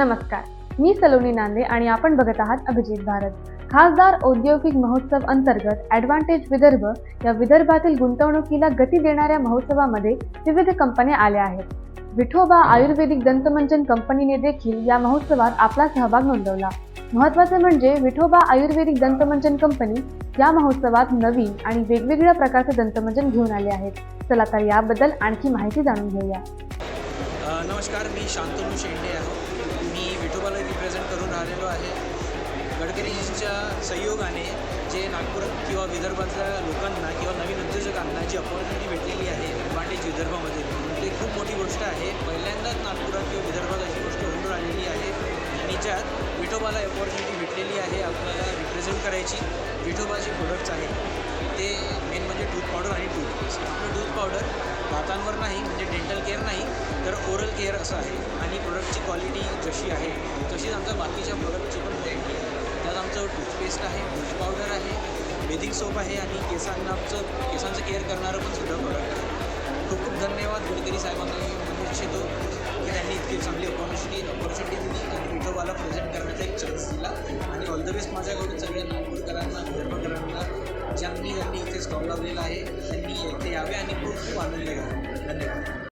नमस्कार. मी सलोनी नांदे आणि आपण बघत आहात अभिजित भारत. खासदार औद्योगिक महोत्सव अंतर्गत ॲडव्हान्टेज विदर्भ या विदर्भातील गुंतवणुकीला गती देणाऱ्या महोत्सवामध्ये विविध कंपन्या आल्या आहेत. विठोबा आयुर्वेदिक दंतमंजन कंपनीने देखील या महोत्सवात आपला सहभाग नोंदवला. महत्त्वाचे म्हणजे विठोबा आयुर्वेदिक दंतमंजन कंपनी या महोत्सवात नवीन आणि वेगवेगळ्या प्रकारचे दंतमंजन घेऊन आले आहेत. चला तर याबद्दल आणखी माहिती जाणून घेऊया. नमस्कार मी शांतनू शेंडे आहे. मी विठोबाला रिप्रेझेंट करून राहिलेलो आहे. गडकरींच्या सहयोगाने जे नागपूर किंवा विदर्भातल्या लोकांना किंवा नवीन उद्योजकांना जी अपॉर्च्युनिटी भेटलेली आहे ॲडव्हान्टेज विदर्भामध्ये ते खूप मोठी गोष्ट आहे. पहिल्यांदाच नागपुरात किंवा विदर्भात अशी गोष्ट होऊन राहिलेली आहे. आणि ज्यात विठोबाला अपॉर्च्युनिटी भेटलेली आहे आपल्याला रिप्रेझेंट करायची विठोबाचे प्रोडक्ट्स आहेत. ते मेन म्हणजे टूथ पावडर आणि टूथपेस्ट आपलं टूथ पावडर दातांवर नाही म्हणजे क्वालिटी जशी आहे तशीच आमच्या बाकीच्या प्रोडक्टची पण क्वालिटी आहे. त्यात आमचं टूथपेस्ट आहे टूथ पावडर आहे बेदिंग सोप आहे आणि केसांना आमचं केसांचं केअर करणारं पण सुद्धा प्रोडक्ट आहे. खूप खूप धन्यवाद गडकरी साहेबांना. मी म्हणू इच्छितो की त्यांनी इतकी चांगली ऑपॉर्च्युनिटी ऑपॉर्च्युनिटी दिली आणि विठोबाला प्रेझेंट करण्याचा एक चान्स दिला. आणि ऑल द बेस्ट माझ्याकडून सगळ्या नागपूरकरांना विदर्भकरांना ज्यांनी त्यांनी इथे स्टॉल लावलेला आहे त्यांनी इथे यावे आणि खूप खूप आनंद घ्यावा. धन्यवाद.